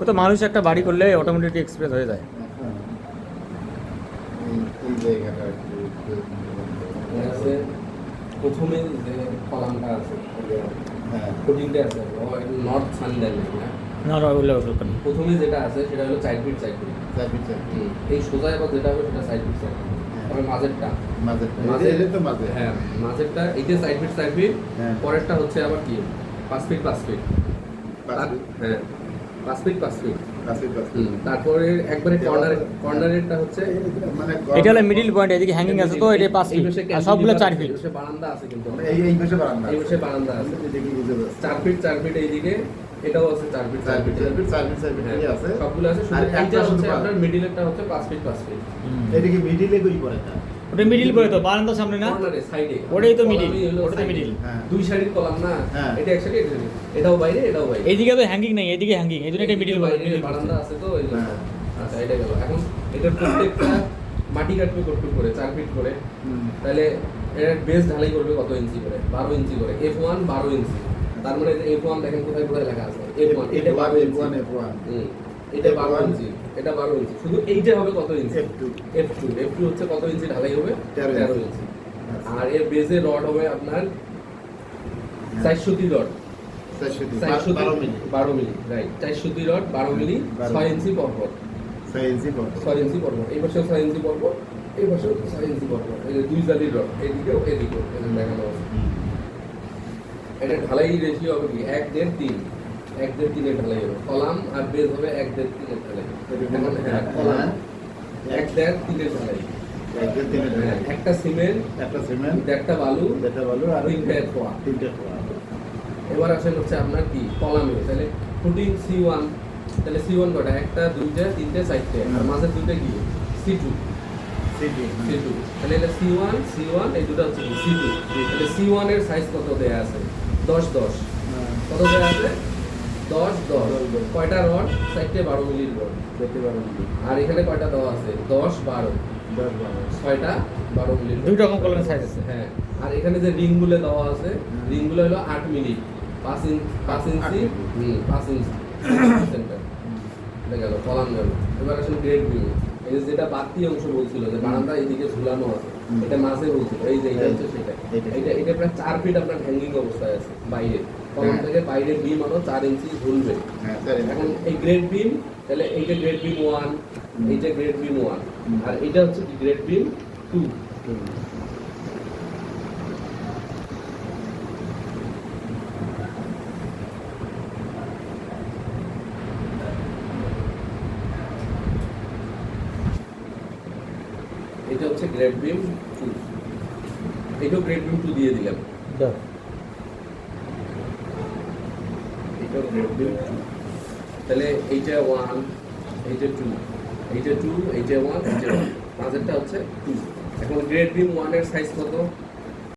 ও তো মানুষ একটা বাড়ি করলে অটোমেটিক এক্সপ্রেস হয়ে যায়। হ্যাঁ। প্রথমে যে কলামটা আছে হ্যাঁ। আছে নর্থ না নেই। প্রথমে যেটা আছে সেটা হলো সাইড ফিট সাইড ফিট এই সোজা এবার যেটা হবে সেটা সাইড ফিট সাইড তারপরে মাঝেরটা। মাঝে মাঝে। হ্যাঁ মাঝেরটা এইটা সাইড ফিট সাইড ফিট হ্যাঁ। পরেরটা হচ্ছে আবার কি? পাঁচ ফিট পাঁচ ফিট হ্যাঁ। পাঁচ ফিট পাঁচ ফিট তারপরে একবারে কর্নার কর্নারেরটা হচ্ছে মানে এটা হলো মিডিল পয়েন্ট এদিকে হ্যাঙ্গিং আছে তো এটা পাঁচ ফিট আর সবগুলো চার ফিট বারান্দা আছে কিন্তু। এই এই পাশে বারান্দা এই পাশে বারান্দা আছে। চার ফিট চার ফিট এইদিকে এটাও আছে চার ফিট চার ফিট চার ফিট চার ফিট চার ফিট হ্যাঁ, আছে। সবগুলো আছে শুধু একটা হচ্ছে আপনার মিডিলেরটা হচ্ছে পাঁচ ফিট পাঁচ ফিট এটা কি মিডিলে কই পড়ে ওটা মিডিল করে তো বারান্দার সামনে না? সাইডে ওটাই তো মিডিল ওটা তো। হ্যাঁ। দুই সাইডের কলাম না হ্যাঁ। এটা এক সাইডে এটা এটাও বাইরে এটাও বাইরে। এইদিকে তো হ্যাঙ্গিং নাই এদিকে হ্যাঙ্গিং এই জন্য এটা মিডিল বাইরে মিডিল বারান্দা আছে তো ওই হ্যাঁ। আচ্ছা এটা গেল। এখন এটার প্রত্যেকটা মাটি কাটবে কতটুকু করে চার ফিট করে। তাহলে এর বেস ঢালাই করবে কত ইঞ্চি করে? বারো ইঞ্চি করে। এফ ওয়ান বারো ইঞ্চি তার মানে এফ ওয়ান দেখেন কোথায় কোথায় লেখা আছে? এফ ওয়ান এটা বারো F1, ইঞ্চি F1, হুম, এটা বারো ইঞ্চি এটা বারো ইঞ্চি। শুধু এইটা হবে কত inch? F2 F two F two হচ্ছে কত ইঞ্চি? ঢালাই হবে তেরো ইঞ্চি। আর এর বেজে রড হবে আপনার রড চারশো তিন, চারশো বারো মিলি। রাইট চারশোটি রড বারো মিলি ছয় ইঞ্চি ছয় ইঞ্চি ছয় ইঞ্চি এই পাশে ছয় ইঞ্চি পর পর এই পাশে ছয় ইঞ্চি এই যে দুই জালির রড এদিকেও এদিকেও এখানে দেখানো আছে। এটা ঢালাই রেশিও হবে কি? এক দেড় তিন। এক দেড় তিনের ঢালাই হবে কলাম আর বেজ হবে এক দেড় তিনের ঢালাই হ্যাঁ কলাম এক দেড় ঢালাই তিনে হ্যাঁ, একটা সিমেন্ট একটা সিমেন্ট একটা বালু যেটা বলো আর তিনটে খোয়া। তিনটে খোয়া। এবার আসেন হচ্ছে আপনার কি? কলামে তাহলে ফুটিং সি ওয়ান তাহলে সি ওয়ান কটা? একটা দুইটা তিনটে চারটে। আর। মাঝে দুইটা কি? C two. C two. তাহলে এটা সি ওয়ান সি ওয়ান এই দুটো হচ্ছে সি টু। তাহলে সি ওয়ানের সাইজ কত দেয়া আছে? দশ দশ। কত দেয়া আছে? দশ দশ। কয়টা রড? চারটে বারো মিলির রড। দেখতে পারো আর এখানে কয়টা দেওয়া আছে? দশ বারো। দশ বারো। ছয়টা বারো মিলি দুই রকম কলমের সাইজ আছে। হ্যাঁ। আর এখানে যে রিংগুলো দেওয়া আছে রিংগুলো হলো আট মিলি। পাঁচ ইঞ্চ পাঁচ ইঞ্চি পাঁচ ইঞ্চি। সেন্টার। এটা গেল কলাম গেল। এবার আসলে গ্রেড ভিউ এই যে যেটা বাড়তি অংশ বলছিল যে বারান্দা এদিকে ঝুলানো আছে এটা মাঝে বলছিল এই যে এটা হচ্ছে সেটা এটা এটা প্রায় চার ফিট আপনার হ্যাঙ্গিং অবস্থায় আছে বাইরে। কলাম হ্যাঁ। থেকে বাইরে বিম আরও চার ইঞ্চি ঝুলবে। হ্যাঁ এখন এই গ্রেড বিম তাহলে এইটা গ্রেড বিম ওয়ান। এইটা গ্রেড বিম ওয়ান আর এটা হচ্ছে গ্রেট গ্রেড বিম টু এটা হচ্ছে গ্রেড বিম টু এটাও গ্রেড বিম টু দিয়ে দিলাম। এটাও গ্রেড বিম টু তাহলে এইটা ওয়ান এইটা টু এইটা টু এইটা ওয়ান এইটা ওয়ান পাঁচেরটা হচ্ছে টু এখন গ্রেড বিম ওয়ানের সাইজ কত?